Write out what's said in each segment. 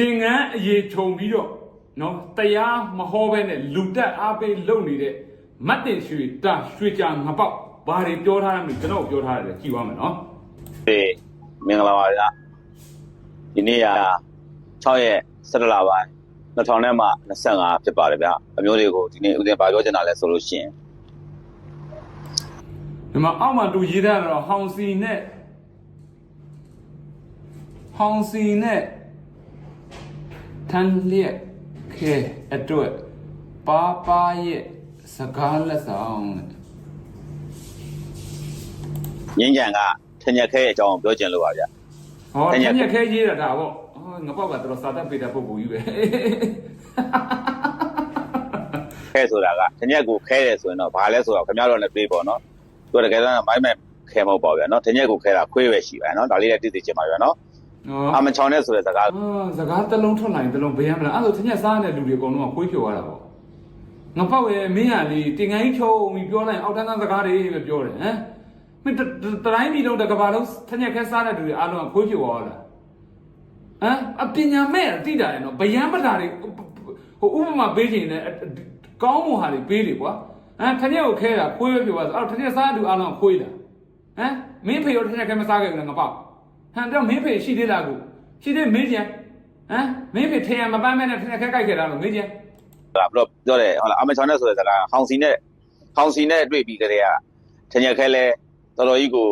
တင်ငန်းအရေးခြုံပြီးတော့နော်တရားမဟောဘဲနဲ့လူတက်အားပေးလုပ်နေတဲ့မတ်တင်ရွှေတာရွှေကြငပေါက်ဘာတွေပြောထားရမလဲကျွန်တော်ပြောထားရတယ်ကြည့်ပါမယ်နော်ဒီမင်္ဂလာပါဗျာဒီနေ့က6ရက်17လပိုင်း2000နဲ့မှ25ဖြစ်ပါတယ်ဗျာအမျိုးတွေကိုဒီနေ့ဦးတင်ပါပြောချင်တာလဲဆိုလို့ရှိရင်ဒီမှာအောက်မှာသူရေးထားတာတော့ဟောင်စီနဲ့ဟောင်စီနဲ့ ထန်လျက်ခဲအတွက်ပါပါရဲ့စကားလက်ဆောင်တဲ့ငင်းကြံကထင်ရခဲရဲ့အကြောင်းကိုပြောချင်လို့ပါဗျာဟောတတညက်ညက်ခဲရေးတာဒါပေါ့ဟောငပေါက်ကတော့စာတတ်ပေးတဲ့ပုံပုံကြီးပဲခဲဆိုတာကထင်ရက်ကိုခဲတယ်ဆိုရင်တော့ဘာလဲဆိုတော့ခင်ဗျားတို့လည်းပြေးပေါ့နော်သူကတကယ်တော့မိုင်းမဲ့ခဲမဟုတ်ပါဗျာနော်ထင်ရက်ကိုခဲတာခွေးပဲရှိပါနော်ဒါလေးလည်းသိသိချင်ပါဗျာနော်ဟော အမချောင်းနဲ့ဆိုတဲ့စကားအာစကားတစ်လုံးထွက်လာရင်တစ်လုံးဘယ်ရမလားအဲ့ဒါဆိုတညက်စားတဲ့လူတွေအကုန်လုံးကခွေးဖြိုရတာပေါ့ငပေါက်ရဲ့မင်းကလေတင်ငန်းကြီးဖြုံပြီးပြောလိုက်အောက်တန်းတန်းစကားတွေပဲပြောတယ်ဟမ်မင်းတတတိုင်းပြည်လုံးတစ်ကဘာလုံးတညက်ခဲစားတဲ့လူတွေအားလုံးကခွေးဖြိုရတာဟမ်အပညာမဲ့တိတာတယ်နော်ဗယံပတာတွေဟိုဥပမာပေးချင်တယ်ကောင်းမွန်ဟာတွေပေးတယ်ကွာဟမ်တညက်ကိုခဲတာခွေးပဲဖြိုရဆိုအဲ့တော့တညက်စားတဲ့လူအားလုံးကခွေးလားဟမ်မင်းဖေရောတညက်ခဲမစားခဲ့ဘူးလားငပေါက် ဟန်တော့မင်းဖေရှိသေးလားကိုရှိသေးမင်းကျန်ဟမ်မင်းဖေထင်ရမပန်းမဲနဲ့ထင်ခက်ကြိုက်ခဲ့တာလို့မင်းကျန်ဒါပြီးတော့ပြောတယ်ဟုတ်လားအမချောင်းနဲ့ဆိုတဲ့စကားဟောင်စီနဲ့ဟောင်စီနဲ့တွေ့ပြီးကြတဲ့ကထင်ရက်ခဲလဲတော်တော်ကြီးကို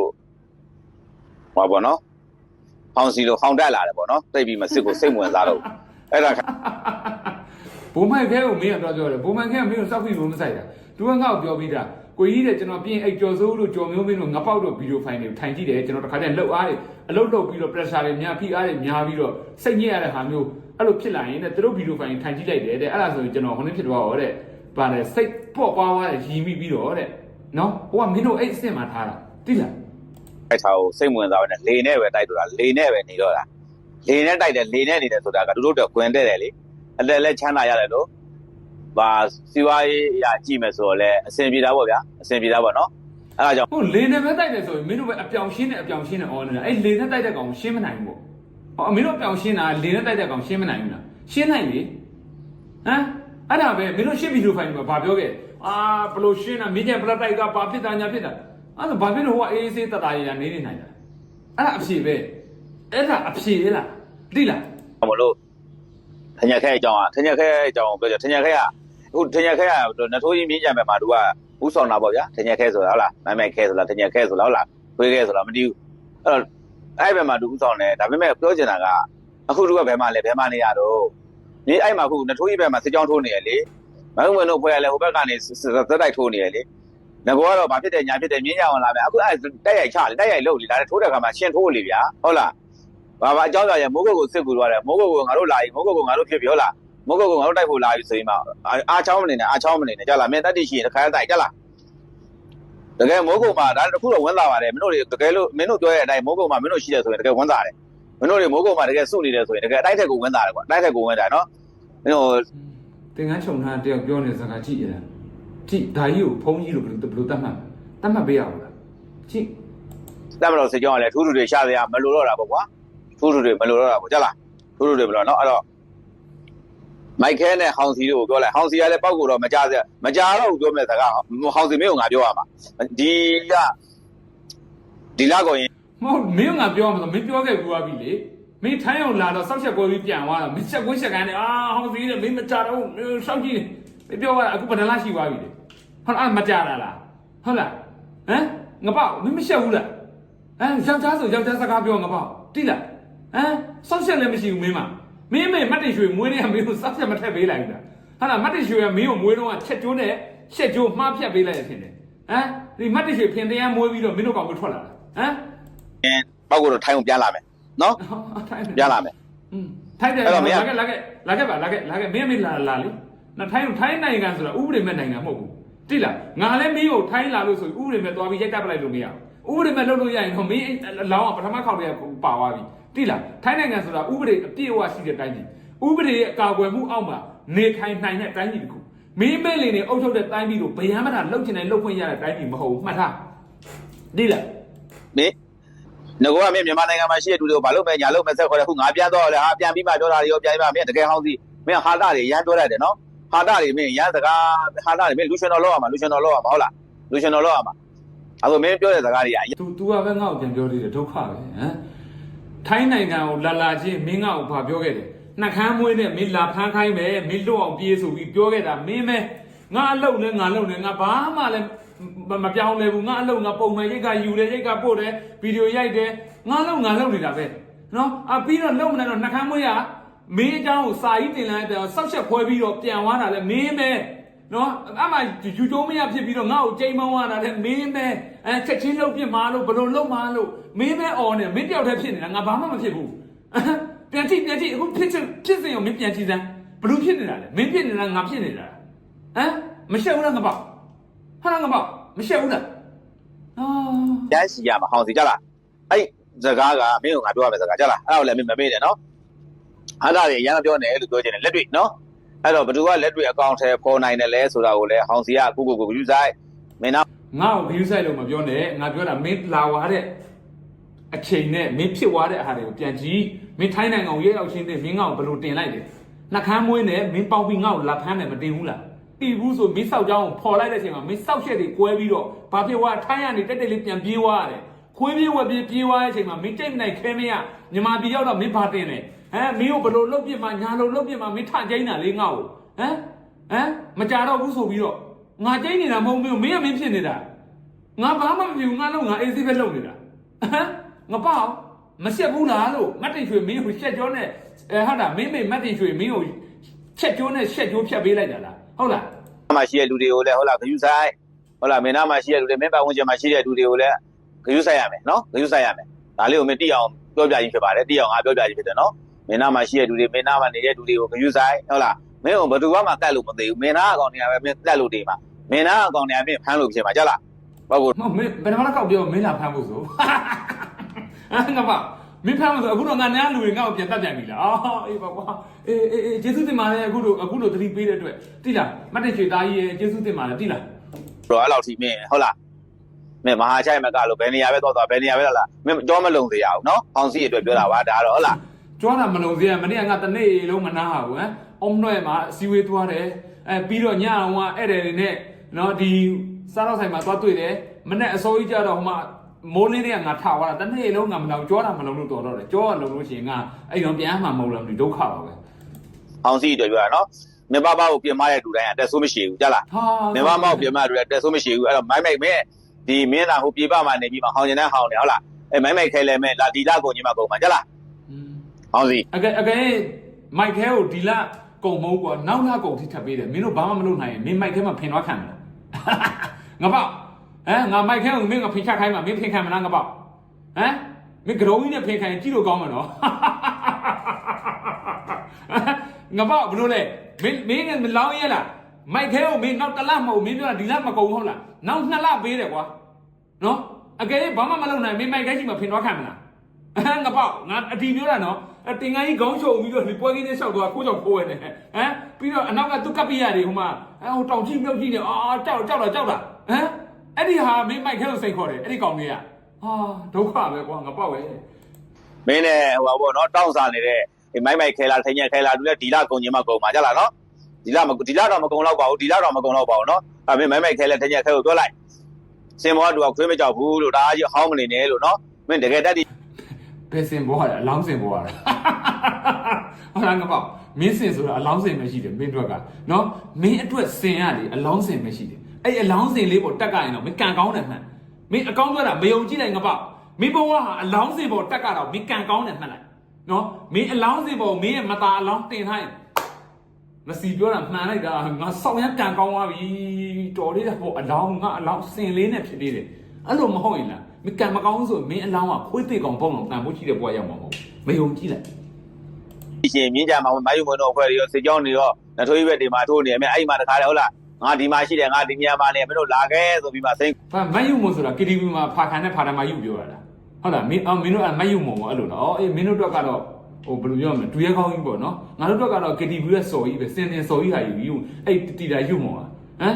ဟောပါနော်ဟောင်စီလိုဟောင်တက်လာတယ်ပေါ့နော်တိတ်ပြီးမစစ်ကိုစိတ်ဝင်စားတော့အဲ့ဒါဘုံမိုက်ခဲကိုမင်းကတော့ပြောတယ်ဘုံမိုက်ခဲကမင်းကိုစောက်ပြီးလို့မဆိုင်တာသူကငါ့ကိုပြောပြီးတာ ကိုကြီးတဲ့ကျွန်တော်ပြင်အိတ်ကျော်စိုးလို့ကြော်မျိုးမင်းတို့ငပောက်တို့ဗီဒီယိုဖိုင်တွေထိုင်ကြည့်တယ်ကျွန်တော်တခါတည်းလှုပ်အားတွေအလုပ်လုပ်ပြီးတော့ pressure တွေများဖိအားတွေများပြီးတော့စိတ်ညစ်ရတဲ့ဟာမျိုးအဲ့လိုဖြစ်လာရင်တဲ့သူတို့ဗီဒီယိုဖိုင်ထိုင်ကြည့်လိုက်တယ်တဲ့အဲ့ဒါဆိုရင်ကျွန်တော်ဟိုနေ့ဖြစ်သွားတော့တဲ့ဗါတယ်စိတ်ပေါ့ပွားသွားတယ်ရီမိပြီးတော့တဲ့နော်ဟိုကမင်းတို့အဲ့အစ်စ်မှာထားတာတိလားအဲ့ထားကိုစိတ်ဝင်စားပဲနဲ့လေနဲ့ပဲတိုက်တော့တာလေနဲ့ပဲနေတော့တာလေနဲ့တိုက်တယ်လေနဲ့နေတယ်ဆိုတာကတို့တို့တော့ခွင်တဲ့တယ်လေအတက်လက်ချမ်းသာရတယ်လို့ ဘာစီဝါရေးအရာကြည့်မယ်ဆိုတော့လဲအဆင်ပြေတာပေါ့ဗျာအဆင်ပြေတာပေါ့နော်အဲ့ဒါကြောင့်ဟုတ်လေနဲ့ပဲတိုက်တယ်ဆိုရင်မင်းတို့ပဲအပြောင်ရှင်းနဲ့အပြောင်ရှင်းနဲ့အော်နေတာအဲ့လေနဲ့တိုက်တဲ့ကောင်ရှင်းမနိုင်ဘူးပေါ့ဟောမင်းတို့အပြောင်ရှင်းတာလေနဲ့တိုက်တဲ့ကောင်ရှင်းမနိုင်ဘူးလားရှင်းနိုင်လေဟမ်အဲ့ဒါပဲမင်းတို့ရှင်းဗီဒီယိုဖိုင်မှာဗာပြောခဲ့အာဘလို့ရှင်းတာမင်းကျန်ပလက်တိုက်ကဘာဖြစ်တာညာဖြစ်တာအဲ့ဒါဘာဖြစ်လို့ဟိုကအေးအေးဆေးတတားရရနေနေနိုင်တာအဲ့ဒါအဖြေပဲအဲ့ဒါအဖြေလားတိလားမလို့ထညာခဲအကြောင်းอ่ะထညာခဲအကြောင်းကိုပြောကြထညာခဲက အခုထညာခဲကနထိုးကြီးမြင်းကြံပဲမှာသူကဥဆောင်တာပေါ့ဗျာထညာခဲဆိုတာဟုတ်လားမိုင်းမိုက်ခဲဆိုလားထညာခဲဆိုလားဟုတ်လားခွေးခဲဆိုလားမသိဘူးအဲ့တော့အဲ့ဘက်မှာသူဥဆောင်တယ်ဒါပေမဲ့ပြောချင်တာကအခုသူကဘယ်မှာလဲဘယ်မှာနေရတော့ဒီအဲ့မှာအခုနထိုးကြီးဘက်မှာစစ်ကြောင်းထိုးနေရလေမိုင်းဝင်တို့ဖွဲ့ရလဲဟိုဘက်ကနေသက်တိုက်ထိုးနေရလေငါကတော့ဘာဖြစ်တယ်ညာဖြစ်တယ်မြင်းကြအောင်လာမယ်အခုအဲ့တက်ရိုက်ချလေတက်ရိုက်လို့လေဒါထိုးတဲ့ခါမှာရှင်းထိုးလေဗျာဟုတ်လားဘာဘာအကြောင်းကြောင့်ရမိုးကုတ်ကိုစစ်ကူသွားတယ်မိုးကုတ်ကိုငါတို့လာပြီမိုးကုတ်ကိုငါတို့ဖြစ်ပြီဟုတ်လား မိုးကုတ်ကိုငါတို့တိုက်ဖို့လာပြီဆိုရင်မှအားချောင်းမနေနဲ့အားချောင်းမနေနဲ့ကြလားမင်းတက်တိရှိရင်တစ်ခါတိုက်ကြလားတကယ်မိုးကုတ်မှာဒါတခုတော့ဝန်သားပါတယ်မင်းတို့တွေတကယ်လို့မင်းတို့ပြောတဲ့အတိုင်းမိုးကုတ်မှာမင်းတို့ရှိတယ်ဆိုရင်တကယ်ဝန်သားတယ်မင်းတို့တွေမိုးကုတ်မှာတကယ်စုနေတယ်ဆိုရင်တကယ်အတိုက်ထက်ကိုဝန်သားတယ်ကွာအတိုက်ထက်ကိုဝန်သားနော်မင်းတို့သင်္ကန်းခြုံထားတယောက်ပြောနေတဲ့စကားကြည့်ရလားကြည့်ဒါကြီးကိုဖုံးကြီးလို့ဘယ်လိုဘယ်လိုတတ်မှတ်တတ်မှတ်ပေးရအောင်လားကြည့်တက်မလို့စစ်ကြောင်းကလည်းထူးထူးတွေရှာစရာမလိုတော့တာပေါ့ကွာထူးထူးတွေမလိုတော့တာပေါ့ကြလားထူးထူးတွေမလိုတော့နော်အဲ့တော့ မိုက်ခဲနဲ့ဟောင်စီတို့ကိုပြောလိုက်ဟောင်စီကလည်းပောက်ကိုတော့မကြစရာမကြတော့ဘူးပြောမဲ့စကားဟောင်စီမင်းကိုငါပြောရမှာဒီကဒီလောက်ကိုရင်မဟုတ်မင်းကငါပြောမှာဆိုမင်းပြောခဲ့ကူပါပြီလေမင်းထိုင်းအောင်လာတော့စောက်ချက်ကွဲပြီးပြန်သွားတော့မင်းချက်ကွင်းချက်ကန်နဲ့အာဟောင်းစည်းနဲ့မင်းမကြတော့ဘူးစောက်ကြည့်နေမင်းပြောရအခုဘယ်နှလားရှိသွားပြီလေဟုတ်လားမကြတာလားဟုတ်လားဟမ်ငါပေါ့မင်းမရှက်ဘူးလားဟမ်ယောက်ျားဆိုယောက်ျားစကားပြောငါပေါ့တိလားဟမ်စောက်ချက်လည်းမရှိဘူးမင်းမ မင်းမေမတ်တရွှေမွေးနေကမင်းကိုစောက်ချက်မထက်ပေးလိုက်ဘူးလားဟုတ်လားမတ်တရွှေကမင်းကိုမွေးတော့ချက်ကျိုးနဲ့ချက်ကျိုးမှားဖြတ်ပေးလိုက်ရဖြစ်တယ်ဟမ်ဒီမတ်တရွှေဖင်တရားမွေးပြီးတော့မင်းတို့ကောင်ကိုထွက်လာတာဟမ်ပောက်ကိုတော့ထိုင်းအောင်ပြန်လာမယ်နော်ထိုင်းတယ်ပြန်လာမယ်อืมထိုင်းတယ်အဲ့တော့မင်းကလာခဲ့လာခဲ့လာခဲ့ပါလာခဲ့လာခဲ့မင်းမင်းလာလာလေနော်ထိုင်းထိုင်းနိုင်ငံဆိုတာဥပဒေမဲ့နိုင်ငံမဟုတ်ဘူးတိလားငါလည်းမင်းကိုထိုင်းလာလို့ဆိုဥပဒေမဲ့သွားပြီးရိုက်တက်ပလိုက်လို့မရဘူးဥပဒေမဲ့လုပ်လို့ရရင်တော့မင်းလောင်းကပထမခေါက်တည်းကပါသွားပြီ တိလားထိုင်းနိုင်ငံဆိုတာဥပဒေအပြည့်အဝရှိတဲ့တိုင်းပြည်ဥပဒေရဲ့အကာအကွယ်မှုအောက်မှာနေထိုင်နိုင်တဲ့တိုင်းပြည်တစ်ခုမင်းမဲလင်နေအုပ်ချုပ်တဲ့တိုင်းပြည်ကိုဗယံမတာလှုပ်ချင်တယ်လှုပ်ခွင့်ရတဲ့တိုင်းပြည်မဟုတ်ဘူးမှတ်ထားတိလားမင်းငါကမင်းမြန်မာနိုင်ငံမှာရှိတဲ့လူတွေကိုဘာလို့ပဲညာလို့မဆက်ခေါ်တယ်ခုငါပြန်တော့လေဟာပြန်ပြီးမှပြောတာတွေရောပြန်ပြီးမှမင်းတကယ်ဟောင်းစီမင်းဟာတာတွေရမ်းပြောလိုက်တယ်နော်ဟာတာတွေမင်းရမ်းစကားဟာတာတွေမင်းလူရှင်တော်လောက်ရမှာလူရှင်တော်လောက်ရမှာဟုတ်လားလူရှင်တော်လောက်ရမှာအဲ့လိုမင်းပြောတဲ့စကားတွေကသူ तू ကပဲငါ့ကိုပြန်ပြောသေးတယ်ဒုက္ခပဲဟမ် ထိုင်းနိုင်ငံကိုလာလာချင်းမင်းငါ့ကိုဘာပြောခဲ့တယ်နှက်ခမ်းမွေးနဲ့မင်းလာဖမ်းခိုင်းမယ်မင်းလွတ်အောင်ပြေးဆိုပြီးပြောခဲ့တာမင်းပဲငါအလုပ်နဲ့ငါလုပ်နေငါဘာမှလည်းမမပြောင်းလဲဘူးငါအလုပ်ငါပုံမှန်ရိတ်ကယူတယ်ရိတ်ကပို့တယ်ဗီဒီယိုရိုက်တယ်ငါလုပ်ငါလုပ်နေတာပဲနော်အပြီးတော့လုံမနေတော့နှက်ခမ်းမွေးကမင်းအကြောင်းကိုစာကြီးတင်လိုက်တယ်ဆောက်ချက်ဖွဲပြီးတော့ပြန်သွားတာလဲမင်းပဲ နော်အမှယူကျုံးမရဖြစ်ပြီးတော့ငါ့ကိုချိန်မောင်းရတာလေမင်းပဲအဲချက်ချင်းလှုပ်ပြစ်မှာလို့ဘလို့လှုပ်မှာလို့မင်းပဲအော်နေမင်းတယောက်တည်းဖြစ်နေတာငါဘာမှမဖြစ်ဘူးပြန်ကြည့်ပြန်ကြည့်အခုဖြစ်ချင်ဖြစ်စင်ရောမင်းပြန်ကြည့်စမ်းဘလို့ဖြစ်နေတာလဲမင်းဖြစ်နေတာငါဖြစ်နေတာဟမ်မရှက်ဘူးလားငါပေါ့ဟာငါပေါ့မရှက်ဘူးလားအာရမ်းစီရမှာဟောင်းစီကြလားအဲ့စကားကမင်းကငါပြောရမယ့်စကားကြလားအဲ့ဒါကိုလည်းမင်းမမေ့နဲ့နော်ဟာတာတွေရမ်းပြောနေလို့ပြောချင်တယ်လက်တွေ့နော် အဲ့တော့ဘသူကလက်တွေ့အကောင့်ထဲပေါ်နိုင်တယ်လဲဆိုတာကိုလည်းဟောင်းစီကအခုကိုကိုယူဆိုင်မင်းနာငါ့ကို view site လို့မပြောနဲ့ငါပြောတာမင်းလာဝါတဲ့အချိန်နဲ့မင်းဖြစ်သွားတဲ့အားတွေကိုပြန်ကြည့်မင်းထိုင်းနိုင်ငံကိုရဲရောက်ချင်းတဲ့မင်းငါ့ကိုဘယ်လိုတင်လိုက်လဲနှခမ်းမွေးနဲ့မင်းပေါင်းပြီးငါ့ကိုလာဖမ်းတယ်မတင်ဘူးလားတီဘူးဆိုမင်းစောက်ကြောင်းကိုဖော်လိုက်တဲ့အချိန်မှာမင်းစောက်ချက်တွေကွဲပြီးတော့ဘာဖြစ်သွားထိုင်းကနေတက်တက်လေးပြန်ပြေးသွားရတယ်ခွေးပြေးဝက်ပြေးပြေးသွားတဲ့အချိန်မှာမင်းတိတ်မနိုင်ခဲမရမြန်မာပြည်ရောက်တော့မင်းဘာတင်လဲ ဟမ်မင်းကိုဘယ်လိုလုပ်ပြစ်မှာညာလိုလုပ်ပြစ်မှာမင်းထကြိုင်းတာလေငါ့ကိုဟမ်ဟမ်မကြတော့ဘူးဆိုပြီးတော့ငါကြိုင်းနေတာမဟုတ်ဘူးမင်းကမင်းဖြစ်နေတာငါဘာမှမဖြစ်ဘူးငါလုံးငါအေးဆေးပဲလုပ်နေတာဟမ်ငါပေါ့မရှက်ဘူးလားလို့မတ်တင်ရွှေမင်းကိုရှက်ကြောနဲ့အဲဟာတာမင်းမေမတ်တင်ရွှေမင်းကိုချက်ကျိုးနဲ့ရှက်ကျိုးဖြတ်ပေးလိုက်တာလားဟုတ်လားမှာရှိတဲ့လူတွေကိုလည်းဟုတ်လားဂယူဆိုင်ဟုတ်လားမင်းနာမှာရှိတဲ့လူတွေမင်းပတ်ဝန်းကျင်မှာရှိတဲ့လူတွေကိုလည်းဂယူဆိုင်ရမယ်နော်ဂယူဆိုင်ရမယ်ဒါလေးကိုမင်းတိအောင်ပြောပြကြီးဖြစ်ပါတယ်တိအောင်ငါပြောပြကြီးဖြစ်တယ်နော် မင်းနာမှာရှိတဲ့လူတွေမင်းနာမှာနေတဲ့လူတွေကိုဂယူဆိုင်ဟုတ်လားမင်းကဘယ်သူမှတက်လို့မသိဘူးမင်းနာအကောင်တွေကပဲမင်းတက်လို့တည်မှာမင်းနာအကောင်တွေကမင်းဖမ်းလို့ဖြစ်မှာကြလားဟုတ်ကောမမင်းဘယ်နှမလောက်ကောက်ပြောမင်းလာဖမ်းဖို့ဆိုဟမ်ငါပေါ့မင်းဖမ်းဖို့ဆိုအခုတော့ငါနားလူတွေငါ့ကိုပြန်တတ်ပြန်ပြီလားအော်အေးပါကွာအေးအေးအေးကျေးဇူးတင်ပါတယ်အခုတို့အခုတို့သတိပေးတဲ့အတွက်တိလားမတ်တင်ရွှေသားကြီးရဲ့ကျေးဇူးတင်ပါတယ်တိလားတော့အဲ့လောက်ထိမင်းဟုတ်လားမင်းမဟာချိုင်မကလို့ဘယ်နေရာပဲသွားသွားဘယ်နေရာပဲလာလာမင်းကြောမလုံစေရအောင်နော်ဟောင်းစီအတွက်ပြောတာပါဒါတော့ဟုတ်လား ကြွားတာမလုံသေးရမနေ့ကငါတနေ့လုံးမနာဘူးဟမ်အုံးနှဲ့မှာအစည်းဝေးသွားတယ်အဲပြီးတော့ညအောင်ကဧည့်သည်တွေနဲ့နော်ဒီစားတော့ဆိုင်မှာသွားတွေ့တယ်မနေ့အစိုးရကြတော့ဟိုမှာမိုးလေးတွေကငါထားသွားတာတနေ့လုံးငါမလောက်ကြွားတာမလုံလို့တော်တော့တယ်ကြွားရလုံလို့ရှိရင်ငါအဲ့တော့ပြန်မှမဟုတ်လားမသိဒုက္ခပါပဲဟောင်းစီအတွက်ပြောတာနော်မင်းဘာဘာကိုပြင်မတဲ့လူတိုင်းအတက်ဆိုးမရှိဘူးကြလားဟာမင်းဘာမောက်ပြင်မတဲ့တက်ဆိုးမရှိဘူးအဲ့တော့မိုင်းမိုက်မင်းဒီမင်းလာဟိုပြေပမှာနေပြီးမှဟောင်းကျင်တဲ့ဟောင်းနေဟုတ်လားအဲမိုင်းမိုက်ခဲလဲမဲလာဒီလာကုန်ကြီးမှကုန်မှာကြလား ဟောင်းစီအကဲအကဲမိုက်ခဲကိုဒီလကုံမဟုတ်ကွာနောက်လကုံထိထပ်ပေးတယ်မင်းတို့ဘာမှမလုပ်နိုင်ရင်မင်းမိုက်ခဲမှာဖင်သွားခံမလားငါပေါ့ဟမ်ငါမိုက်ခဲကိုမင်းကဖင်ချခိုင်းမှာမင်းဖင်ခံမလားငါပေါ့ဟမ်မင်းကရုံးကြီးနဲ့ဖင်ခံရင်ကြည့်လို့ကောင်းမှာနော်ငါပေါ့ဘလို့လဲမင်းမင်းကမလောင်းရဲလားမိုက်ခဲကိုမင်းနောက်တစ်လမဟုတ်မင်းပြောတာဒီလမကုန်ဟုတ်လားနောက်နှစ်လပေးတယ်ကွာနော်အကယ်ဘာမှမလုပ်နိုင်မင်းမိုက်ခဲကြီးမှာဖင်သွားခံမလားဟမ်ငါပေါ့ငါအတီပြောတာနော်အတင်ကိုင်းခေါင်းချုံပြီးတော့ဒီပွဲကင်းနဲ့လျှောက်သွားကိုကြောင့်ပိုးရတယ်ဟမ်ပြီးတော့အနောက်ကသူကပ်ပြရတယ်ဟိုမှာအဲဟိုတောင်ကြီးမြုပ်ကြီးနေအာကြောက်ကြောက်လာကြောက်လာဟမ်အဲ့ဒီဟာမင်းမိုက်ခဲလို့စိတ်ခေါ်တယ်အဲ့ဒီကောင်လေးကဟာဒုက္ခပဲကွာငါပေါ့ပဲမင်းနဲ့ဟိုပါဘောနော်တောင်းစားနေတဲ့ဒီမိုင်းမိုက်ခဲလာထိုင်ညက်ခဲလာလူလဲဒီလာကုန်ကြီးမှကုန်မှာကြလားနော်ဒီလာမဒီလာတော့မကုန်တော့ပါဘူးဒီလာတော့မကုန်တော့ပါဘူးနော်အဲမင်းမိုင်းမိုက်ခဲလဲထိုင်ညက်ခဲကိုပြောလိုက်စင်မောကတူကခွေးမကြောက်ဘူးလို့ဒါကြီးဟောင်းမနေနဲ့လို့နော်မင်းတကယ်တက် ဒီဘယ်စင်ပေါ်ရလဲအလောင်းစင်ပေါ်ရလဲဟာငါပေါ့မင်းစင်ဆိုတာအလောင်းစင်ပဲရှိတယ်မင်းတို့ကနော်မင်းအတွက်စင်ရလေအလောင်းစင်ပဲရှိတယ်အဲ့အလောင်းစင်လေးပေါ်တက်ကရင်တော့မင်းကန်ကောင်းတယ်မှန်မင်းအကောင်းပြောတာမယုံကြည်လိုက်ငါပေါ့မင်းဘဝဟာအလောင်းစင်ပေါ်တက်ကတော့မင်းကန်ကောင်းတယ်မှတ်လိုက်နော်မင်းအလောင်းစင်ပေါ်မင်းရဲ့မตาအလောင်းတင်ထားရင်မစီပြောတာမှန်လိုက်တာငါစောင့်ရတန်ကောင်းသွားပြီတော်လေးတဲ့ဟိုအလောင်းငါအလောင်းစင်လေးနဲ့ဖြစ်သေးတယ်အဲ့လိုမဟုတ်ရင်လား မကံမကောင်းဆိုမင်းအလောင်းကခွေးသေးကောင်ပေါင်းတော့တန်ဖို့ရှိတဲ့ဘွားရောက်မှာမဟုတ်မယုံကြည့်လိုက်ရှင်မြင်းကြမှာမိုင်းယူမွန်းတော့ခွဲရောစေကြောင်းနေရောနထွေးဘက်ဒီမှာထိုးနေမယ်အဲ့မှာတခါလေဟုတ်လားငါဒီမှာရှိတယ်ငါဒီနေရာမှာနေမင်းတို့လာခဲ့ဆိုပြီးမှစိန်ဘာမယူမဆိုတော့ KTV မှာဖာခံတဲ့ဖာတမယူပြောရတာဟုတ်လားမင်းအော်မင်းတို့အမယူမပေါ့အဲ့လိုနော်အေးမင်းတို့တော့ကတော့ဟိုဘယ်လိုပြောမလဲတူရဲကောင်းကြီးပေါ့နော်ငါတို့တော့ကတော့ KTV ရဲ့စော်ကြီးပဲစင်တင်စော်ကြီးဟာယူယူအဲ့တီတာယူမောဟမ်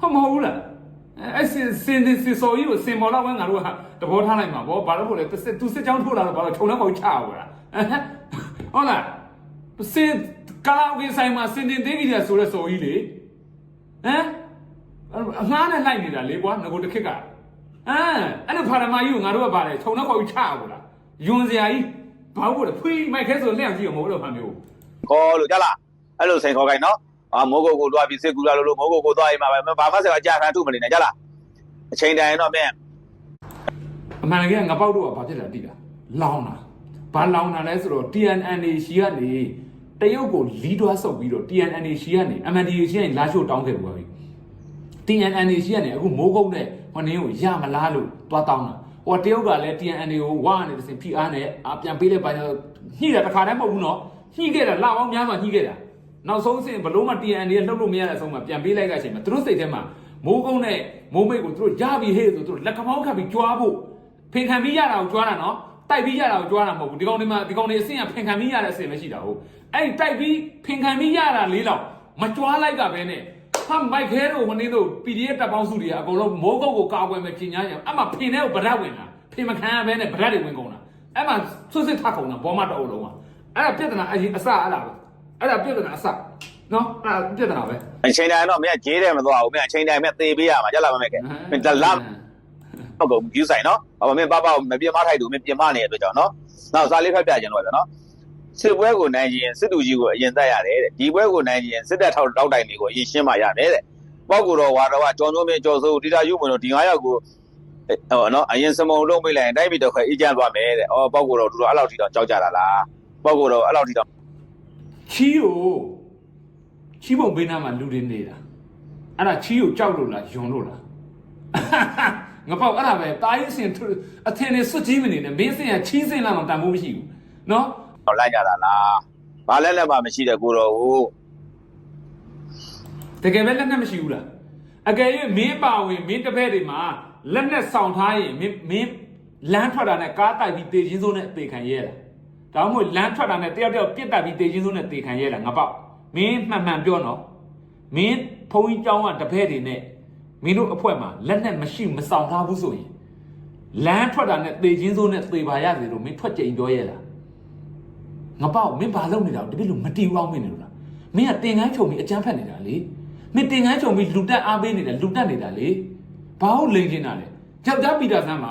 ဟုတ်မဟုတ်လားဟ အဲ့စင်စင်စင်ဆိုကြီးကိုစင်ပေါ်တော့ငါတို့ကတဘောထားလိုက်မှာဗောဘာလို့ဖို့လဲသူစစ်ကြောင်းထိုးလာတော့ဘာလို့ခြုံနှောက်ကိုချအောင်လားဟုတ်လားစင်ကာလာအိုကေဆိုင်မှာစင်တင်သေးကြီးတယ်ဆိုရဲဆိုကြီးလေဟမ်အငှားနဲ့လိုက်နေတာလေကွာငကိုတစ်ခက်ကအဲအဲ့လိုဖာရမကြီးကိုငါတို့ကပါလေခြုံနှောက်ကိုချအောင်လားယွန်စရာကြီးဘာလို့လဲဖွေးမိုက်ခဲဆိုလက်အောင်ကြည့်အောင်မဟုတ်တော့မှမျိုးခေါ်လို့ကြလားအဲ့လိုစိန်ခေါ်ခိုင်းနော် အာမိုးကိုကိုတွားပြီးစစ်ကူလာလို့လို့မိုးကိုကိုတွားရင်မှာပဲဘာမှဆက်အကြခံထုမနေနဲ့ကြလားအချိန်တိုင်းတော့မင်းအမှန်တကယ်ငါပေါက်တော့ကဘာဖြစ်လာတိလားလောင်းတာဘာလောင်းတာလဲဆိုတော့ TNNA ရှီကနေတရုတ်ကိုလီးတွားဆုပ်ပြီးတော့ TNNA ရှီကနေ MNDA ရှီကနေလာရှို့တောင်းခဲ့ပါပြီ TNNA ရှီကနေအခုမိုးကုတ်နဲ့ဟိုနင်းကိုရမလားလို့တွားတောင်းတာဟိုတရုတ်ကလည်း TNNA ကိုဝါနေတဲ့စင် PR နဲ့အပြန်ပေးလိုက်ပါတော့ညှိတာတစ်ခါတည်းမဟုတ်ဘူးနော်ညှိခဲ့တာလောက်အောင်များမှညှိခဲ့တာ နောက်ဆုံးစင်ဘလို့မှ TNNA လှုပ်လို့မရတဲ့အဆုံးမှာပြန်ပေးလိုက်တဲ့အချိန်မှာသူတို့စိတ်ထဲမှာမိုးကုတ်နဲ့မိုးမိတ်ကိုသူတို့ရပြီဟဲ့ဆိုသူတို့လက်ကမောင်းခတ်ပြီးကြွားဖို့ဖင်ခံပြီးရတာကိုကြွားတာနော်တိုက်ပြီးရတာကိုကြွားတာမဟုတ်ဘူးဒီကောင်တွေမှာဒီကောင်တွေအဆင့်ကဖင်ခံပြီးရတဲ့အဆင့်ပဲရှိတာဟုတ်အဲ့ဒီတိုက်ပြီးဖင်ခံပြီးရတာလေးလောက်မကြွားလိုက်ကပဲနဲ့ဟာမိုက်ခဲတို့ဝင်းတို့ PDF တပ်ပေါင်းစုတွေကအကုန်လုံးမိုးကုတ်ကိုကာကွယ်မဲ့ပြင်ညာရအဲ့မှာဖင်တဲ့ကိုဗဒတ်ဝင်လာဖင်မခံရဘဲနဲ့ဗဒတ်တွေဝင်ကုန်တာအဲ့မှာဆွဆွထကုန်တာဘောမတအုပ်လုံးကအဲ့ဒါပြဿနာအရင်အစအဲ့ဒါပဲ အဲ့ဒါပြဿနာအစနော်အဲ့ဒါပြဿနာပဲအချိန်တိုင်းတော့မင်းဂျေးတယ်မသွားဘူးမင်းအချိန်တိုင်းမင်းသေပေးရမှာကြလားမင်းကဲမင်းတလားဟုတ်ကောယူဆိုင်နော်ဘာမင်းပပမပြင်းမထိုက်သူမင်းပြင်းမနေတဲ့အတွက်ကြောင့်နော်နောက်စားလေးဖက်ပြကြတော့ဗျာနော်စစ်ပွဲကိုနိုင်ရင်စစ်တူကြီးကိုအရင်တက်ရတယ်တဲ့ဒီပွဲကိုနိုင်ရင်စစ်တပ်ထောက်တောက်တိုင်တွေကိုအရင်ရှင်းမှရတယ်တဲ့ပေါ့ကူတော့ဝါတော့ကြော်စိုးမင်းကြော်စိုးဒီတာယူမလို့ဒီ9ယောက်ကိုဟိုနော်အရင်စမုံလုံးမိလိုက်ရင်တိုက်ပြီးတော့ခွဲအေးချမ်းသွားမယ်တဲ့အော်ပေါ့ကူတော့သူတို့အဲ့လောက်ထိတော့ကြောက်ကြတာလားပေါ့ကူတော့အဲ့လောက်ထိတော့ ချီးကိုချီးပုံပေးနာမှာလူတွေနေတာအဲ့ဒါချီးကိုကြောက်လို့လားယွန်လို့လားငါပေါ့အဲ့ဒါပဲတားရင်စင်အထင်နဲ့စွတ်ကြီးမနေနဲ့မင်းစင်ကချီးစင်လာတော့တန်ဖို့မရှိဘူးနော်တော့လိုက်ကြတာလားဘာလဲလက်မှမရှိတဲ့ကိုတော့ဟိုတကယ်ပဲလက်နဲ့မရှိဘူးလားအကယ်၍မင်းပါဝင်မင်းတစ်ဖက်တွေမှာလက်နဲ့ဆောင်ထားရင်မင်းမင်းလမ်းထွက်တာနဲ့ကားတိုက်ပြီးတေချင်းစိုးနဲ့အသေးခံရဲလား ဒါမှမဟုတ်လမ်းထွက်တာနဲ့တယောက်တယောက်ပြစ်တက်ပြီးတေချင်းဆုံးနဲ့တေခံရဲလားငါပေါ့မင်းမှန်မှန်ပြောနော်မင်းဖုံးကြီးကြောင်းကတပည့်တွေနဲ့မင်းတို့အဖွဲ့မှာလက်နဲ့မရှိမဆောင်ထားဘူးဆိုရင်လမ်းထွက်တာနဲ့တေချင်းဆုံးနဲ့တေပါရစေလို့မင်းထွက်ကြိမ်ပြောရဲလားငါပေါ့မင်းဘာလုပ်နေတာတပည့်လူမတီးဝောင်းမင်းနေလို့လားမင်းကတင်ငန်းချုံပြီးအကြမ်းဖက်နေတာလေမင်းတင်ငန်းချုံပြီးလူတက်အားပေးနေတာလူတက်နေတာလေဘာလို့လိန်နေတာလဲယောက်ျားပီတာဆန်းမှာ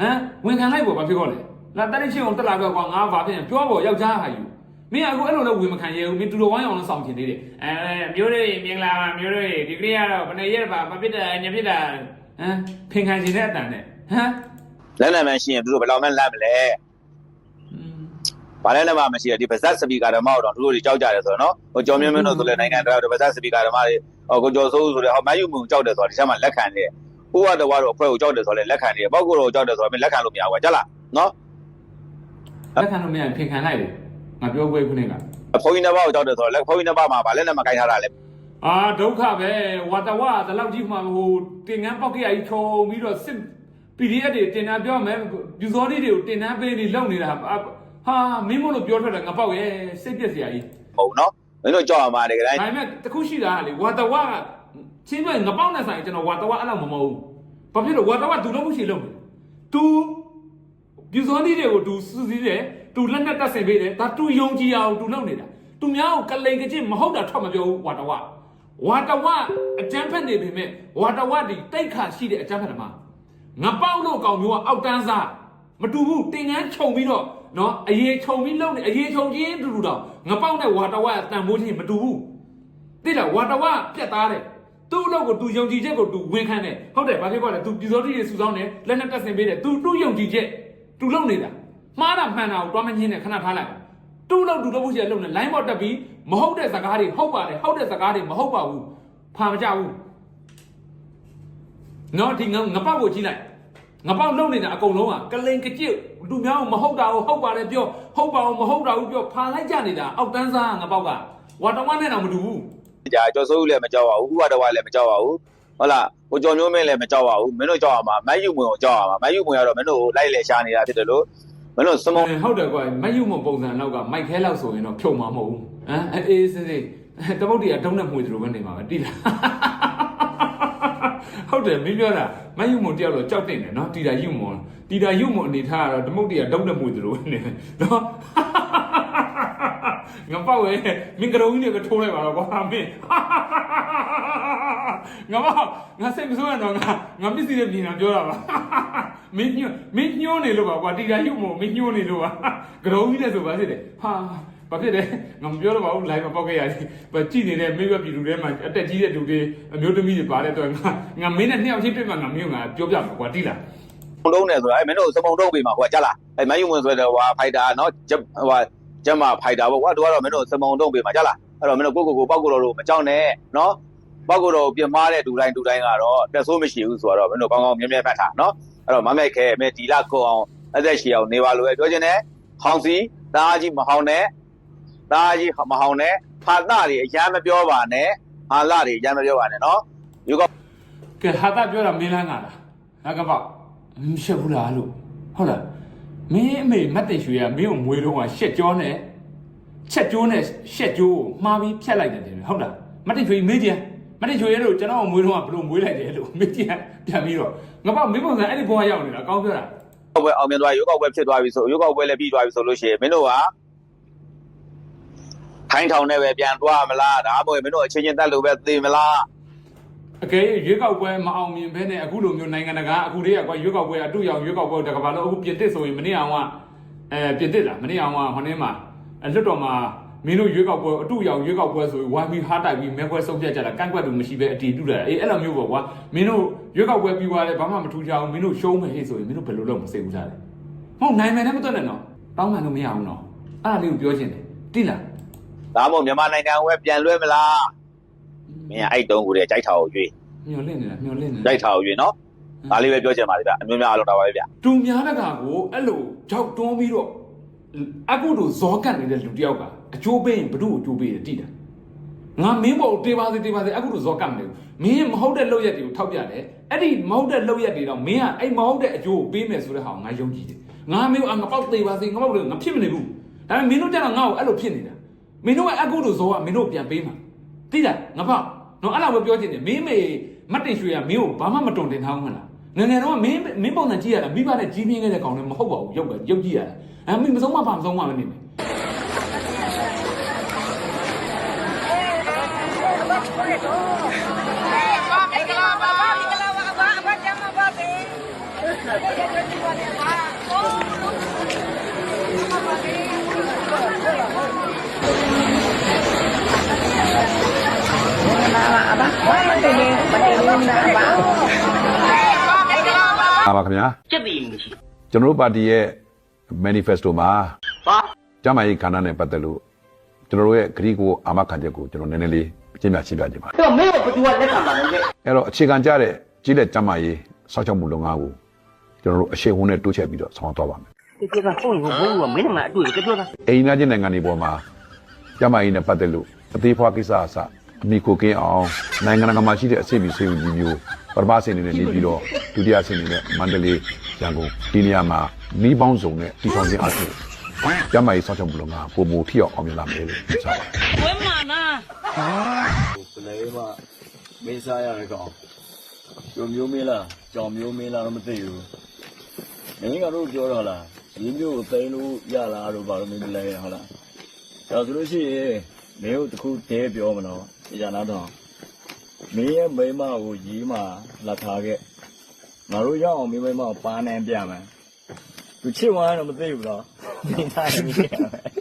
ဟမ်ဝင်ခံလိုက်ပေါ်ဘာဖြစ်ခေါ်လဲ လာတက်ချင်းအောင်တက်လာတော့ကွာငါဘာဖြစ်ရင်ပြောပေါ်ယောက်ျားဟာယူမင်းအခုအဲ့လိုလဲဝင်မခံရဘူးမင်းတူတော်ဝိုင်းအောင်လည်းဆောင်ချင်သေးတယ်အဲမျိုးတွေမင်္ဂလာပါမျိုးတွေဒီကနေ့ကတော့ဘယ်နေရက်ပါမဖြစ်တာညဖြစ်တာဟမ်ဖင်ခံချင်တဲ့အတန်နဲ့ဟမ်လက်လက်မှရှိရင်သူတို့ဘယ်လောက်မှလန့်မလဲဘာလဲလက်မှမရှိရဒီဗဇက်စပီကာဓမ္မတော့သူတို့တွေကြောက်ကြတယ်ဆိုတော့နော်ဟိုကျော်မြင့်မင်းတို့ဆိုလဲနိုင်ငံတော်ဗဇက်စပီကာဓမ္မတွေဟိုကိုကျော်စိုးဆိုလဲဟောမယူမှုကြောက်တယ်ဆိုတော့ဒီချက်မှလက်ခံတယ်ဥဝတဝါတို့အဖွဲ့ကိုကြောက်တယ်ဆိုတော့လဲလက်ခံတယ်ပေါ့ကိုတော့ကြောက်တယ်ဆိုတော့မင်းလက်ခံလို့မရဘူးကြလားနော် လက်ခံလို့မရရင်ဖင်ခံလိုက်လေငါပြောခွေးခုနေကဖုန်းကြီးနှစ်ပါးကိုကြောက်တယ်ဆိုတော့လက်ဖုန်းကြီးနှစ်ပါးမှာဗာလဲနဲ့မကင်ထားတာလဲအာဒုက္ခပဲဝါတဝတလောက်ကြီးမှဟိုတင်ငန်းပေါက်ကရကြီးချုံပြီးတော့စစ် PDF တွေတင်တန်းပြောမယ်ယူဇော်တွေတွေကိုတင်တန်းပေးနေလုံနေတာဟာမင်းမလို့ပြောထွက်တာငါပေါက်ရဲ့စိတ်ပြက်စရာကြီးဟုတ်နော်မင်းတို့ကြောက်ရမှာတကယ်တိုင်းဒါပေမဲ့တခုရှိတာကလေဝါတဝကချင်းပြငါပေါက်နဲ့ဆိုင်ကျွန်တော်ဝါတဝအဲ့လောက်မမဟုတ်ဘူးဘာဖြစ်လို့ဝါတဝဒူလုံးမှုရှိလုံးတယ် तू ပြူစောနည်းတွေကိုသူစူးစီးတယ်သူလက်နဲ့တက်ဆင်ပေးတယ်ဒါသူယုံကြည်အောင်သူလုပ်နေတာသူများကိုကလိန်ကချင်းမဟုတ်တာထွက်မပြောဘူးဝါတဝဝါတဝအကျန်းဖက်နေပေမဲ့ဝါတဝဒီတိတ်ခါရှိတဲ့အကျန်းဖက်ဓမ္မငပေါက်လို့ကောင်မျိုးကအောက်တန်းစားမတူဘူးတင်ငန်းခြုံပြီးတော့နော်အရေးခြုံပြီးလုပ်နေအရေးခြုံချင်းတူတူတော့ငပေါက်နဲ့ဝါတဝတန်ဖိုးချင်းမတူဘူးတိတယ်ဝါတဝပြက်သားတယ်သူ့အလုပ်ကိုသူယုံကြည်ချက်ကိုသူဝန်ခံတယ်ဟုတ်တယ်ဘာဖြစ်ပါလဲသူပြည်စောတိတွေစုဆောင်းတယ်လက်နဲ့တက်ဆင်ပေးတယ်သူသူ့ယုံကြည်ချက် तू လုပ်နေတာမှားတာမှန်တာကိုတွားမချင်းနဲ့ခဏထားလိုက်တူလို့တူလို့ဖို့ရှိရလုပ်နေ line ပေါ်တက်ပြီးမဟုတ်တဲ့စကားတွေဟုတ်ပါတယ်ဟုတ်တဲ့စကားတွေမဟုတ်ပါဘူးဖာမကြဘူးနော်ဒီငငပောက်ကိုကြည့်လိုက်ငပောက်လုံနေတာအကုန်လုံးကကလိန်ကကြစ်လူများကိုမဟုတ်တာကိုဟုတ်ပါတယ်ပြောဟုတ်ပါအောင်မဟုတ်တာဘူးပြောဖာလိုက်ကြနေတာအောက်တန်းစားငပောက်ကဝါတဝနဲ့တော့မတူဘူးကြာကျော်စိုးလည်းမကြောက်ပါဘူးဥဝတဝါလည်းမကြောက်ပါဘူးဟုတ်လား ဟိုကျော်မျိုးမင်းလည်းမကြောက်ပါဘူးမင်းတို့ကြောက်ရမှာမယူမွင်ကိုကြောက်ရမှာမယူမွင်ကတော့မင်းတို့လိုက်လေရှားနေတာဖြစ်တယ်လို့မင်းတို့စမုံဟုတ်တယ်ကွာမယူမပုံစံလောက်ကမိုက်ခဲလောက်ဆိုရင်တော့ဖြုံမှာမဟုတ်ဘူးဟမ်အေးစစ်စစ်တပုတ်တည်းကတုံးနဲ့မှွေသလိုပဲနေမှာပဲတိလားဟုတ်တယ်မင်းပြောတာမယူမွန်တယောက်တော့ကြောက်တင်တယ်နော်တီတာယူမွန်တီတာယူမွန်အနေထားကတော့ဓမုတ်တီကတုံးတမွေသလိုနေနော်ငါပေါ့ဝဲမင်းကရုံးကြီးတွေကထိုးလိုက်ပါတော့ကွာမင်း ငါပေါ့ငါစိတ်မဆိုးရတော့ငါငါပစ္စည်းတွေပြင်တာပြောတာပါမင်းညွမင်းညှိုးနေလို့ပါကွာတီတာယူမွန်မင်းညှိုးနေလို့ပါကရုံးကြီးလည်းဆိုပါစစ်တယ်ဟာဘာဖြစ်လဲငါမပြောတော့ပါဘူး live မှာပေါက်ခဲ့ရတယ်။ဘာကြည့်နေတဲ့မိဘပြည်သူတွေမှာအတက်ကြီးတဲ့လူတွေအမျိုးသမီးတွေပါတဲ့အတွက်ငါငါမင်းနဲ့နှစ်ယောက်ချင်းတွေ့မှငါမင်းကငါပြောပြမှာကွာတိလားပုံလုံးနေဆိုတာအဲ့မင်းတို့စပုံတုံးပေးမှာကွာကြားလားအဲ့မယူဝင်ဆိုတဲ့ဟိုဖိုက်တာနော်ဟိုကျမဖိုက်တာပေါ့ကွာတို့ကတော့မင်းတို့စပုံတုံးပေးမှာကြားလားအဲ့တော့မင်းတို့ကိုကိုကိုပောက်ကိုတော်လို့မကြောက်နဲ့နော် ပောက်ကိုတော်ပြင်မာတဲ့ဒူတိုင်းဒူတိုင်းကတော့တက်ဆိုးမရှိဘူးဆိုတော့မင်းတို့ကောင်းကောင်းမြဲမြဲဖတ်ထားနော်အဲ့တော့မမဲ့ခဲမဲဒီလာကိုအောင်အသက်ရှည်အောင်နေပါလို့ပဲပြောချင်တယ်ဟောင်စီတားကြီးမဟောင်းနဲ့တားကြီးမဟောင်းနဲ့ဖာသားတွေအရန်မပြောပါနဲ့ဟာလာတွေအရန်မပြောပါနဲ့နော်ယူကကဲဟာတာပြောတာမင်းလန်းကလားငါကပေါ့မရှက်ဘူးလားလို့ဟုတ်လားမင်းအမေမတ်တရွှေကမင်းကိုမွေးတော့ကရှက်ကြောနဲ့ချက်ကျိုးနဲ့ရှက်ကျိုးကိုမှားပြီးဖြတ်လိုက်တယ်တယ်ဟုတ်လားမတ်တရွှေမေးကြ မတ်တရွှေရဲ့လို့ကျွန်တော်မွေးတော့ကဘလို့မွေးလိုက်တယ်လို့မေးကြပြန်ပြီးတော့ငါပေါ့မင်းပုံစံအဲ့ဒီဘဝရောက်နေတာကောင်းပြောတာကောက်ပွဲအောင်မြင်သွားရွေးကောက်ပွဲဖြစ်သွားပြီဆိုရွေးကောက်ပွဲလည်းပြီးသွားပြီဆိုလို့ရှိရင်မင်းတို့ကထိုင်းထောင်နဲ့ပဲပြန်သွားမလားဒါမှမဟုတ်မင်းတို့အချင်းချင်းတက်လို့ပဲသေမလားအကယ်၍ရွေးကောက်ပွဲမအောင်မြင်ဘဲနဲ့အခုလိုမျိုးနိုင်ငံတကာအခုတည်းကကွာရွေးကောက်ပွဲအတူရောင်ရွေးကောက်ပွဲတကဘာလို့အခုပြင်သစ်ဆိုရင်မနေ့အောင်ကအဲပြင်သစ်လားမနေ့အောင်ကဟိုနေ့မှာအလွတ်တော်မှာ မင်းတို့ရွေးကောက်ပွဲအတူရောင်ရွေးကောက်ပွဲဆိုရင်ဝိုင်းပြီးဟားတိုက်ပြီးမဲခွဲဆုံးဖြတ်ကြတာကန့်ကွက်သူမရှိပဲအတီးတူတာအေးအဲ့လိုမျိုးပေါ့ကွာမင်းတို့ရွေးကောက်ပွဲပြီးသွားတယ်ဘာမှမထူးကြအောင်မင်းတို့ရှုံးမယ်ဟေ့ဆိုရင်မင်းတို့ဘယ်လိုလုပ်မစိတ်ဘူးသားလဲမဟုတ်နိုင်မယ်လည်းမတွက်နဲ့နော်တောင်းမှန်လို့မရအောင်နော်အဲ့ဒါလေးကိုပြောချင်တယ်တိလားဒါမှမဟုတ်မြန်မာနိုင်ငံကိုပဲပြန်လွှဲမလားမင်းကအဲ့တုံးကိုလည်းကြိုက်တာကိုရွေးမျောလင့်နေတာမျောလင့်နေကြိုက်တာကိုရွေးနော်ဒါလေးပဲပြောချင်ပါလေဗျအမျိုးများအလုံးတော်ပါပဲဗျတူများတဲ့ကောင်ကိုအဲ့လိုကြောက်တွန်းပြီးတော့ အကုတို့ဇောကတ်နေတဲ့လူတယောက်ကအကျိုးပေးရင်ဘ누구အကျိုးပေးတယ်တိတာငါမင်းပေါ်တေးပါစေတေးပါစေအကုတို့ဇောကတ်မနေဘူးမင်းမဟုတ်တဲ့လောက်ရက်တွေကိုထောက်ပြတယ်အဲ့ဒီမဟုတ်တဲ့လောက်ရက်တွေတော့မင်းကအဲ့မဟုတ်တဲ့အကျိုးကိုပေးမယ်ဆိုတဲ့ဟာကိုငါယုံကြည်တယ်ငါမင်းကငါပေါက်သေးပါစေငါပေါက်လို့ငါဖြစ်မနေဘူးဒါပေမဲ့မင်းတို့ကျတော့ငါ့ကိုအဲ့လိုဖြစ်နေတာမင်းတို့ကအကုတို့ဇောကမင်းတို့ပြန်ပေးမှာတိတာငါပေါက်နော်အဲ့လိုပဲပြောချင်တယ်မင်းမေမတ်တင်ရွှေကမင်းကိုဘာမှမတုံတင်ထားဘူးမလားငယ်ငယ်တော့မင်းမင်းပုံစံကြည့်ရတာမိဘနဲ့ကြီးပြင်းခဲ့တဲ့ကောင်လည်းမဟုတ်ပါဘူးရုပ်ပဲရုပ်ကြည့်ရတာ အဲမင်းမဆုံးမပါမဆုံးမမနေနဲ့မင်္ဂလာပါမင်္ဂလာပါအဘအဘကျမ်းပါစေအဘဘာမတည်နေမတည်နေနာအဘမင်္ဂလာပါအားပါခင်ဗျာကြက်တည်မှုရှိကျွန်တော်တို့ပါတီရဲ့ manifesto မှာပါကျမ်းမာရေးခန္ဓာနဲ့ပတ်သက်လို့ကျွန်တော်တို့ရဲ့ဂရီကိုအာမခံချက်ကိုကျွန်တော်နည်းနည်းလေးရှင်းပြရှင်းပြခြင်းပါတော့မင်းကဘသူကလက်ခံပါလဲအဲ့တော့အခြေခံကြတဲ့ကြီးတဲ့ကျမ်းမာရေးစောင့်ရှောက်မှုလုပ်ငန်းကိုကျွန်တော်တို့အရှိန်ဟုန်နဲ့တိုးချဲ့ပြီးတော့ဆောင်ရွက်သွားပါမယ်ဒီကဖုန်းကိုဘုန်းကမင်းနဲ့ငါအတွေ့ကြပြောတာအိမ်နာချင်းနိုင်ငံတွေပေါ်မှာကျမ်းမာရေးနဲ့ပတ်သက်လို့အသေးဖွားကိစ္စအစအမိကိုကင်းအောင်နိုင်ငံတကာမှာရှိတဲ့အဆင့်ပြီးဆွေးနွေးကြီးမျိုး ပထမဆင့်အနေနဲ့နေပြီးတော့ဒုတိယဆင့်အနေနဲ့မန္တလေးရန်ကုန်ဒီနေရာမှာမိပေါင်းစုံနဲ့တည်ဆောင်ခြင်းအဖြစ်ကျမ်းမာရေးစောင့်ရှောက်မှုလုပ်ငန်းပုံမူထီအောင်အောင်မြင်လာမယ်လို့ပြောချပါတယ်ဝဲမာနာဘယ်လဲမှမင်းစားရတဲ့ကောင်ကျော်မျိုးမင်းလားကြောင်မျိုးမင်းလားတော့မသိဘူးမင်းကတော့ပြောတော့လားရင်းမျိုးကိုသိမ်းလို့ရလားတော့ဘာလို့မင်းလဲဟုတ်လားဒါဆိုလို့ရှိရင်မင်းတို့တခုတဲပြောမလို့ကြာနာတော့ မင်းရဲ့မိမကိုရေးမှလက်ထားခဲ့ငါတို့ရအောင်မင်းမိမကိုပါနန်းပြမယ်သူချစ်ဝမ်းတော့မသိဘူးလားမင်းသားရင်ပြမယ်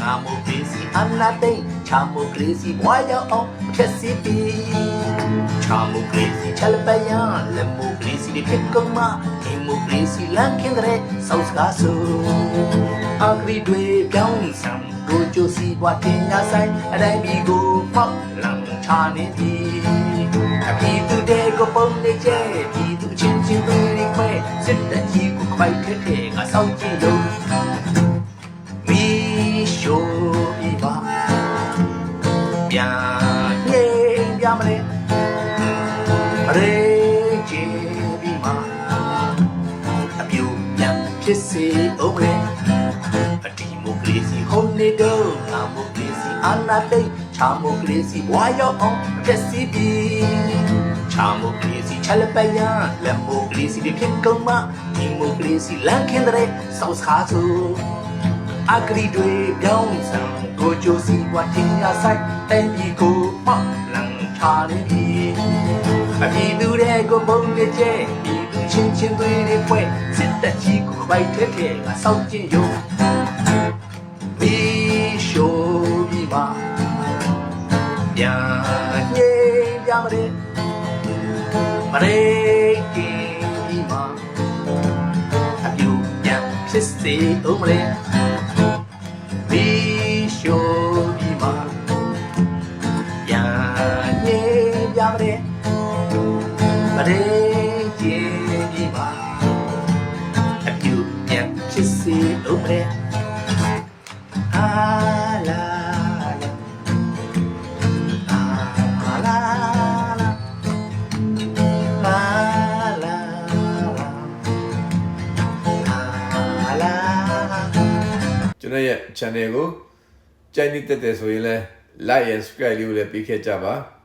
ငါမိုကရေစီအနာသိမ့်ချာမိုကရေစီဘွားရောက်အောင်ဖြစ်စီပြီးချာမိုကရေစီချလပယံလက်မိုကရေစီတွေဖြစ်ကုန်မှဒီမိုကရေစီလမ်းခင်းတဲ့ဆောက်စကားဆိုအဂရီတွေပြောင်းဆံကိုကျိုးစီပွားတင်ညာဆိုင်အတိုင်းပြီးကိုပေါက်လမ်းချနေပြီအပြည်သူတွေကိုပုံနေကျဲပြည်သူချင်းချင်းတွေခွဲစစ်တကြီးကိုခိုက်ထဲထဲကစောင့်ကြည့်လို့ ဖြစ်စေအောင်လေအဒီမိုကရေစီဟိုနေတော့ငါမိုကရေစီအနာတိတ်ချာမိုကရေစီဝါရောအောင်ပြည့်စည်ပြီးချာမိုကရေစီချလပယံလက်မိုကရေစီဒီဖြစ်ကုန်မဒီမိုကရေစီလန်ခင်တဲ့စောက်စကားဆိုအဂရီတွေပြောင်းစံကိုကြိုစီဝတ်တင်ရဆိုင်တဲ့ဒီကိုမောက်လန်ချာနေပြီအပြည်သူတွေကိုပုံနေကျဲပြည်သူ ချင်းချင်းတွေတွေဖွဲ့စစ်တပ်ကြီးကိုခိုက်တဲ့တဲ့ကစောက်ကျင်ရုံမီရှိုးပြီးပါပြန်ငြိမ်ပြန်မလေးမလေးကင်းပြီးပါအပြူပြန်ဖြစ်စေဦးမလေး တော်ရဲ့ channel ကိုကြိုက်နေတက်တယ်ဆိုရင်လည်း like and subscribe လေးကိုလည်းပေးခဲ့ကြပါ